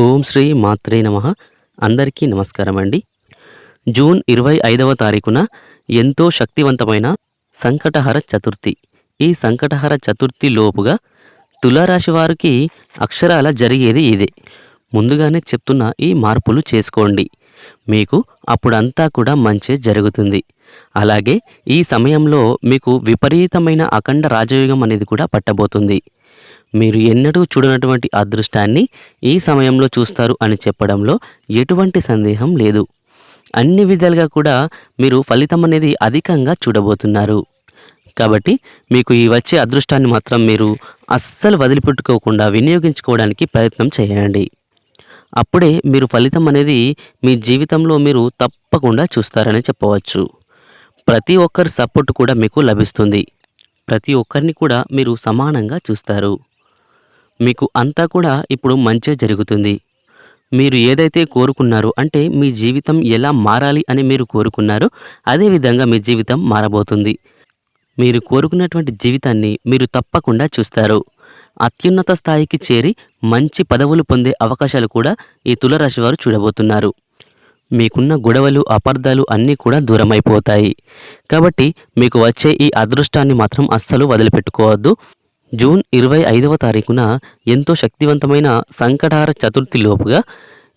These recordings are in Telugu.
ఓం శ్రీ మాత్రే నమ. అందరికీ నమస్కారం అండి జూన్ ఇరవై ఐదవ తారీఖున ఎంతో శక్తివంతమైన సంకటహర చతుర్థి. ఈ సంకటహర చతుర్థి లోపుగా తులారాశి వారికి అక్షరాల జరిగేది ఇదే. ముందుగానే చెప్తున్న ఈ మార్పులు చేసుకోండి. మీకు అప్పుడంతా కూడా మంచి జరుగుతుంది. అలాగే ఈ సమయంలో మీకు విపరీతమైన అఖండ రాజయోగం అనేది కూడా పట్టబోతుంది. మీరు ఎన్నడూ చూడనటువంటి అదృష్టాన్ని ఈ సమయంలో చూస్తారు అని చెప్పడంలో ఎటువంటి సందేహం లేదు. అన్ని విధాలుగా కూడా మీరు ఫలితం అనేది అధికంగా చూడబోతున్నారు. కాబట్టి మీకు ఈ వచ్చే అదృష్టాన్ని మాత్రం మీరు అస్సలు వదిలిపెట్టుకోకుండా వినియోగించుకోవడానికి ప్రయత్నం చేయండి. అప్పుడే మీరు ఫలితం అనేది మీ జీవితంలో మీరు తప్పకుండా చూస్తారని చెప్పవచ్చు. ప్రతి ఒక్కరి సపోర్ట్ కూడా మీకు లభిస్తుంది. ప్రతి ఒక్కరిని కూడా మీరు సమానంగా చూస్తారు. మీకు అంతా కూడా ఇప్పుడు మంచే జరుగుతుంది. మీరు ఏదైతే కోరుకున్నారో అంటే మీ జీవితం ఎలా మారాలి అని మీరు కోరుకున్నారో అదే విధంగా మీ జీవితం మారబోతుంది. మీరు కోరుకున్నటువంటి జీవితాన్ని మీరు తప్పకుండా చూస్తారు. అత్యున్నత స్థాయికి చేరి మంచి పదవులు పొందే అవకాశాలు కూడా ఈ తులరాశి వారు చూడబోతున్నారు. మీకున్న గొడవలు అపార్థాలు అన్నీ కూడా దూరమైపోతాయి. కాబట్టి మీకు వచ్చే ఈ అదృష్టాన్ని మాత్రం అస్సలు వదిలిపెట్టుకోవద్దు. జూన్ ఇరవై ఐదవ తారీఖున ఎంతో శక్తివంతమైన సంకటహార చతుర్థి లోపుగా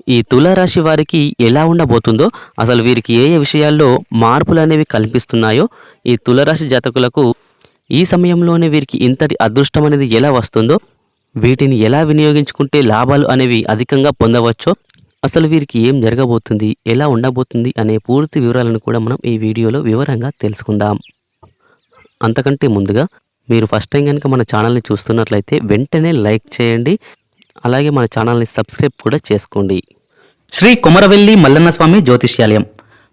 ఈ తులారాశి వారికి ఎలా ఉండబోతుందో అసలు వీరికి ఏ ఏ విషయాల్లో మార్పులు అనేవి కల్పిస్తున్నాయో ఈ తులరాశి జాతకులకు ఈ సమయంలోనే వీరికి ఇంతటి అదృష్టం అనేది ఎలా వస్తుందో వీటిని ఎలా వినియోగించుకుంటే లాభాలు అనేవి అధికంగా పొందవచ్చో అసలు వీరికి ఏం జరగబోతుంది ఎలా ఉండబోతుంది అనే పూర్తి వివరాలను కూడా మనం ఈ వీడియోలో వివరంగా తెలుసుకుందాం. అంతకంటే ముందుగా మీరు ఫస్ట్ టైం కనుక మన ఛానల్ని చూస్తున్నట్లయితే వెంటనే లైక్ చేయండి. అలాగే మన ఛానల్ని సబ్స్క్రైబ్ కూడా చేసుకోండి. శ్రీ కుమరవెల్లి మల్లన్న స్వామి జ్యోతిష్యాలయం.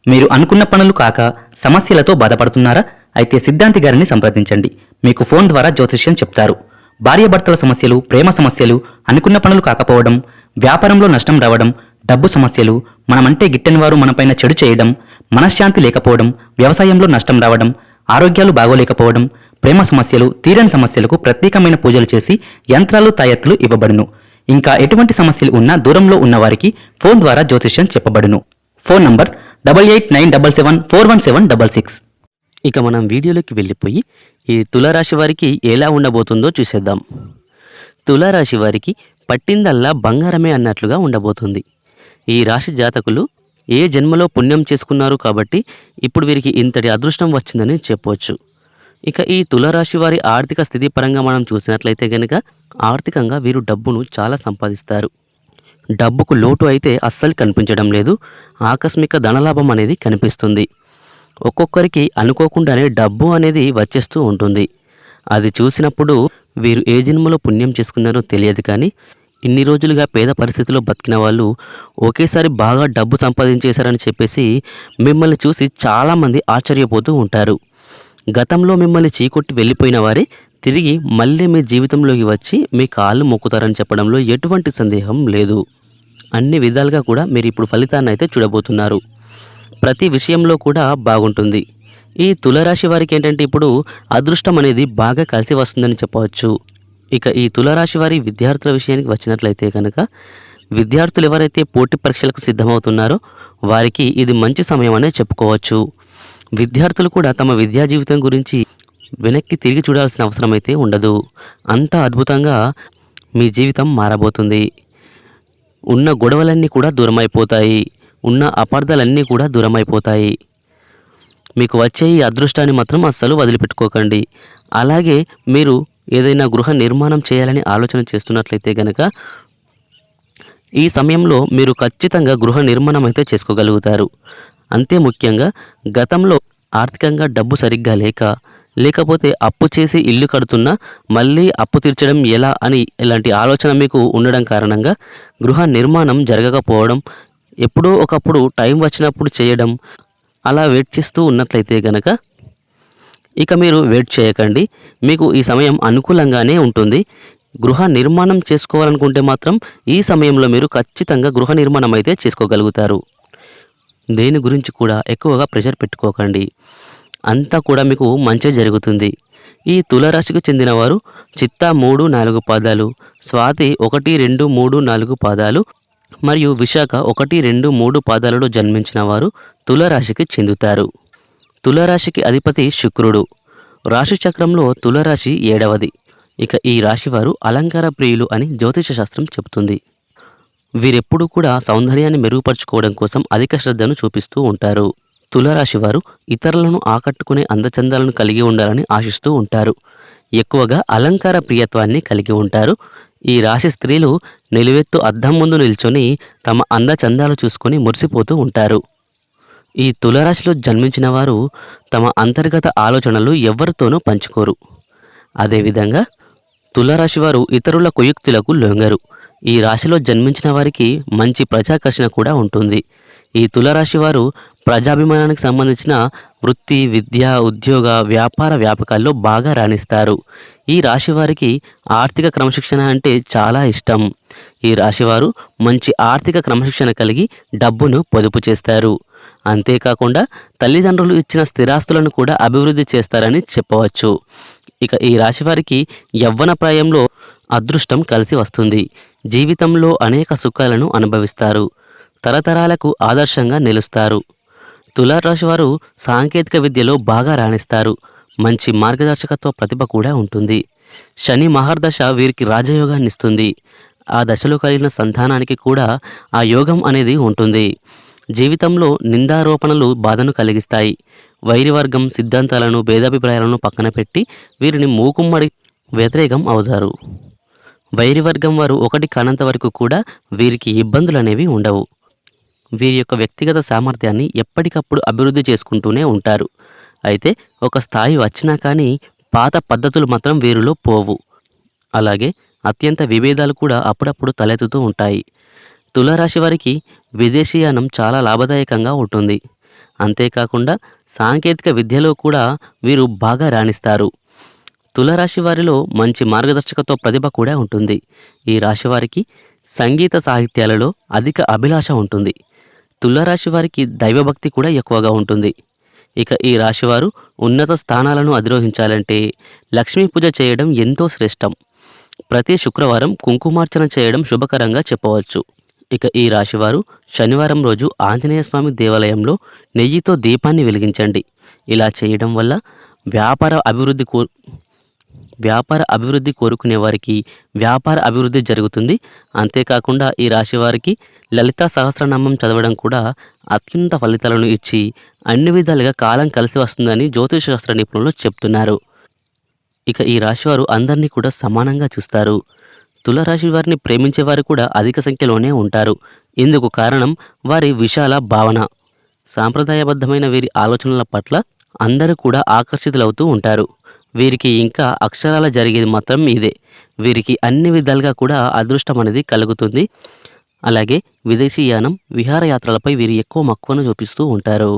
మీరు అనుకున్న పనులు కాక సమస్యలతో బాధపడుతున్నారా? అయితే సిద్ధాంతి గారిని సంప్రదించండి. మీకు ఫోన్ ద్వారా జ్యోతిష్యం చెప్తారు. భార్యాభర్తల సమస్యలు ప్రేమ సమస్యలు అనుకున్న పనులు కాకపోవడం వ్యాపారంలో నష్టం రావడం డబ్బు సమస్యలు మనమంటే గిట్టని వారు మనపైన చెడు చేయడం మనశ్శాంతి లేకపోవడం వ్యవసాయంలో నష్టం రావడం ఆరోగ్యాలు బాగోలేకపోవడం ప్రేమ సమస్యలు తీరని సమస్యలకు ప్రత్యేకమైన పూజలు చేసి యంత్రాలు తాయెత్తులు ఇవ్వబడును. ఇంకా ఎటువంటి సమస్యలు ఉన్నా దూరంలో ఉన్నవారికి ఫోన్ ద్వారా జ్యోతిష్యం చెప్పబడును. Phone number double eight nine double seven four one seven double six. ఇక మనం వీడియోలోకి వెళ్ళిపోయి ఈ తులారాశి వారికి ఎలా ఉండబోతుందో చూసేద్దాం. తులారాశి వారికి పట్టిందల్లా బంగారమే అన్నట్లుగా ఉండబోతుంది. ఈ రాశి జాతకులు ఏ జన్మలో పుణ్యం చేసుకున్నారు కాబట్టి ఇప్పుడు వీరికి ఇంతటి అదృష్టం వచ్చిందని చెప్పవచ్చు ఇక ఈ తులరాశి వారి ఆర్థిక స్థితి పరంగా మనం చూసినట్లయితే కనుక ఆర్థికంగా వీరు డబ్బును చాలా సంపాదిస్తారు. డబ్బుకు లోటు అయితే అస్సలు కనిపించడం లేదు. ఆకస్మిక ధనలాభం అనేది కనిపిస్తుంది. ఒక్కొక్కరికి అనుకోకుండానే డబ్బు అనేది వచ్చేస్తూ ఉంటుంది. అది చూసినప్పుడు వీరు ఏ జన్మలో పుణ్యం చేసుకున్నారో తెలియదు కానీ ఇన్ని రోజులుగా పేద పరిస్థితిలో బతికిన వాళ్ళు ఒకేసారి బాగా డబ్బు సంపాదించేశారని చెప్పేసి మిమ్మల్ని చూసి చాలామంది ఆశ్చర్యపోతూ ఉంటారు. గతంలో మిమ్మల్ని చీకొట్టి వెళ్ళిపోయిన వారే తిరిగి మళ్ళీ మీ జీవితంలోకి వచ్చి మీ కాళ్ళు మొక్కుతారని చెప్పడంలో ఎటువంటి సందేహం లేదు. అన్ని విధాలుగా కూడా మీరు ఇప్పుడు ఫలితాన్ని అయితే చూడబోతున్నారు. ప్రతి విషయంలో కూడా బాగుంటుంది. ఈ తులరాశి వారికి ఏంటంటే ఇప్పుడు అదృష్టం అనేది బాగా కలిసి వస్తుందని చెప్పవచ్చు. ఇక ఈ తులరాశి వారి విద్యార్థుల విషయానికి వచ్చినట్లయితే కనుక విద్యార్థులు ఎవరైతే పోటీ పరీక్షలకు సిద్ధమవుతున్నారో వారికి ఇది మంచి సమయం అనే చెప్పుకోవచ్చు. విద్యార్థులు కూడా తమ విద్యా జీవితం గురించి వెనక్కి తిరిగి చూడాల్సిన అవసరం అయితే ఉండదు. అంత అద్భుతంగా మీ జీవితం మారబోతుంది. ఉన్న గొడవలన్నీ కూడా దూరమైపోతాయి. ఉన్న అపార్థాలన్నీ కూడా దూరమైపోతాయి. మీకు వచ్చే ఈ అదృష్టాన్ని మాత్రం అస్సలు వదిలిపెట్టుకోకండి. అలాగే మీరు ఏదైనా గృహ నిర్మాణం చేయాలని ఆలోచన చేస్తున్నట్లయితే గనక ఈ సమయంలో మీరు ఖచ్చితంగా గృహ నిర్మాణం అయితే చేసుకోగలుగుతారు. అంతే ముఖ్యంగా గతంలో ఆర్థికంగా డబ్బు సరిగ్గా లేక లేకపోతే అప్పు చేసి ఇల్లు కడుతున్నా మళ్ళీ అప్పు తీర్చడం ఎలా అని ఇలాంటి ఆలోచన మీకు ఉండడం కారణంగా గృహ నిర్మాణం జరగకపోవడం ఎప్పుడో ఒకప్పుడు టైం వచ్చినప్పుడు చేయడం అలా వెయిట్ చేస్తూ ఉన్నట్లయితే గనక ఇక మీరు వెయిట్ చేయకండి. మీకు ఈ సమయం అనుకూలంగానే ఉంటుంది. గృహ నిర్మాణం చేసుకోవాలనుకుంటే మాత్రం ఈ సమయంలో మీరు ఖచ్చితంగా గృహ నిర్మాణం అయితే చేసుకోగలుగుతారు. దేని గురించి కూడా ఎక్కువగా ప్రెషర్ పెట్టుకోకండి. అంతా కూడా మీకు మంచి జరుగుతుంది. ఈ తులరాశికి చెందినవారు చిత్తా మూడు నాలుగు పాదాలు స్వాతి ఒకటి రెండు మూడు నాలుగు పాదాలు మరియు విశాఖ ఒకటి రెండు మూడు పాదాలలో జన్మించిన వారు తులరాశికి చెందుతారు. తులరాశికి అధిపతి శుక్రుడు. రాశి చక్రంలో తులరాశి ఏడవది. ఇక ఈ రాశి వారు అలంకార ప్రియులు అని జ్యోతిష శాస్త్రం చెబుతుంది. వీరెప్పుడూ కూడా సౌందర్యాన్ని మెరుగుపరుచుకోవడం కోసం అధిక శ్రద్ధను చూపిస్తూ ఉంటారు. తులరాశి వారు ఇతరులను ఆకట్టుకునే అందచందాలను కలిగి ఉండాలని ఆశిస్తూ ఉంటారు. ఎక్కువగా అలంకార ప్రియత్వాన్ని కలిగి ఉంటారు. ఈ రాశి స్త్రీలు నిలువెత్తు అద్దం ముందు నిల్చొని తమ అందచందాలు చూసుకొని మురిసిపోతూ ఉంటారు. ఈ తులరాశిలో జన్మించిన వారు తమ అంతర్గత ఆలోచనలు ఎవరితోనూ పంచుకోరు. అదేవిధంగా తులారాశి వారు ఇతరుల కుయుక్తులకు లొంగరు. ఈ రాశిలో జన్మించిన వారికి మంచి ప్రజాకర్షణ కూడా ఉంటుంది. ఈ తులరాశి వారు ప్రజాభిమానానికి సంబంధించిన వృత్తి విద్య ఉద్యోగ వ్యాపార వ్యాపకాల్లో బాగా రాణిస్తారు. ఈ రాశి వారికి ఆర్థిక క్రమశిక్షణ అంటే చాలా ఇష్టం. ఈ రాశివారు మంచి ఆర్థిక క్రమశిక్షణ కలిగి డబ్బును పొదుపు చేస్తారు. అంతేకాకుండా తల్లిదండ్రులు ఇచ్చిన స్థిరాస్తులను కూడా అభివృద్ధి చేస్తారని చెప్పవచ్చు. ఇక ఈ రాశి వారికి యవ్వన ప్రాయంలో అదృష్టం కలిసి వస్తుంది. జీవితంలో అనేక సుఖాలను అనుభవిస్తారు. తరతరాలకు ఆదర్శంగా నిలుస్తారు. తులారాశి వారు సాంకేతిక విద్యలో బాగా రాణిస్తారు. మంచి మార్గదర్శకత్వ ప్రతిభ కూడా ఉంటుంది. శని మహర్దశ వీరికి రాజయోగాన్ని ఇస్తుంది. ఆ దశలో కలిగిన సంతానానికి కూడా ఆ యోగం అనేది ఉంటుంది. జీవితంలో నిందారోపణలు బాధను కలిగిస్తాయి. వైరివర్గం సిద్ధాంతాలను భేదాభిప్రాయాలను పక్కన పెట్టి వీరిని మూకుమ్మడి వ్యతిరేకం అవుతారు. వైరివర్గం వారు ఒకటి కానంత వరకు కూడా వీరికి ఇబ్బందులు అనేవి ఉండవు. వీరి యొక్క వ్యక్తిగత సామర్థ్యాన్ని ఎప్పటికప్పుడు అభివృద్ధి చేసుకుంటూనే ఉంటారు. అయితే ఒక స్థాయి వచ్చినా కానీ పాత పద్ధతులు మాత్రం వీరిలో పోవు. అలాగే అత్యంత విభేదాలు కూడా అప్పుడప్పుడు తలెత్తుతూ ఉంటాయి. తులారాశి వారికి విదేశీయానం చాలా లాభదాయకంగా ఉంటుంది. అంతేకాకుండా సాంకేతిక విద్యలో కూడా వీరు బాగా రాణిస్తారు. తులరాశి వారిలో మంచి మార్గదర్శకత్వ ప్రతిభ కూడా ఉంటుంది. ఈ రాశి వారికి సంగీత సాహిత్యాలలో అధిక అభిలాష ఉంటుంది. తులరాశి వారికి దైవభక్తి కూడా ఎక్కువగా ఉంటుంది. ఇక ఈ రాశివారు ఉన్నత స్థానాలను అధిరోహించాలంటే లక్ష్మీ పూజ చేయడం ఎంతో శ్రేష్టం. ప్రతి శుక్రవారం కుంకుమార్చన చేయడం శుభకరంగా చెప్పవచ్చు. ఇక ఈ రాశివారు శనివారం రోజు ఆంజనేయ స్వామి దేవాలయంలో నెయ్యితో దీపాన్ని వెలిగించండి. ఇలా చేయడం వల్ల వ్యాపార అభివృద్ధి కో వ్యాపార అభివృద్ధి కోరుకునే వారికి వ్యాపార అభివృద్ధి జరుగుతుంది. అంతేకాకుండా ఈ రాశి వారికి లలిత సహస్రనామం చదవడం కూడా అత్యున్నత ఫలితాలను ఇచ్చి అన్ని విధాలుగా కాలం కలిసి వస్తుందని జ్యోతిషశాస్త్ర నిపుణులు చెప్తున్నారు. ఇక ఈ రాశివారు అందరినీ కూడా సమానంగా చూస్తారు. తులరాశి వారిని ప్రేమించే వారు కూడా అధిక సంఖ్యలోనే ఉంటారు. ఇందుకు కారణం వారి విశాల భావన. సాంప్రదాయబద్ధమైన వీరి ఆలోచనల పట్ల అందరూ కూడా ఆకర్షితులవుతూ ఉంటారు. వీరికి ఇంకా అక్షరాల జరిగేది మాత్రం ఇదే. వీరికి అన్ని విధాలుగా కూడా అదృష్టం అనేది కలుగుతుంది. అలాగే విదేశీయానం విహారయాత్రలపై వీరు ఎక్కువ మక్కువను చూపిస్తూ ఉంటారు.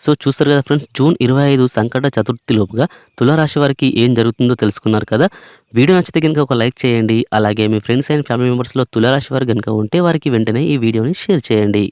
సో చూస్తారు కదా ఫ్రెండ్స్ జూన్ ఇరవై ఐదు సంకట చతుర్థి లోపుగా తులారాశి వారికి ఏం జరుగుతుందో తెలుసుకున్నారు కదా. వీడియో నచ్చితే కనుక ఒక లైక్ చేయండి. అలాగే మీ ఫ్రెండ్స్ అండ్ ఫ్యామిలీ మెంబర్స్లో తులారాశి వారు కనుక ఉంటే వారికి వెంటనే ఈ వీడియోని షేర్ చేయండి.